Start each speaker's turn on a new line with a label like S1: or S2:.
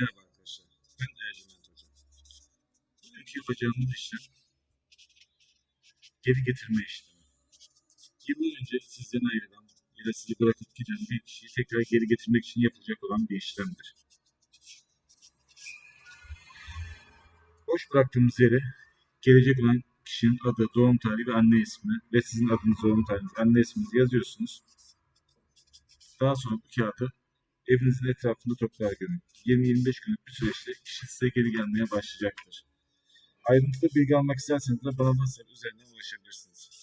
S1: Merhaba arkadaşlar. Ben Ercüment Hoca. Bugünkü yapacağımız işlem geri getirme işlemi. Yıllar önce sizden ayrılan ya da sizi bırakıp giden bir kişiyi tekrar geri getirmek için yapılacak olan bir işlemdir. Boş bıraktığımız yere gelecek olan kişinin adı, doğum tarihi ve anne ismi ve sizin adınız, doğum tarihiniz, anne isminizi yazıyorsunuz. Daha sonra bu kağıdı evinizin etrafında toprağa gömün. 20-25 günlük bir süreçte kişi size geri gelmeye başlayacaktır. Ayrıntılı bilgi almak isterseniz de bana üzerinden ulaşabilirsiniz.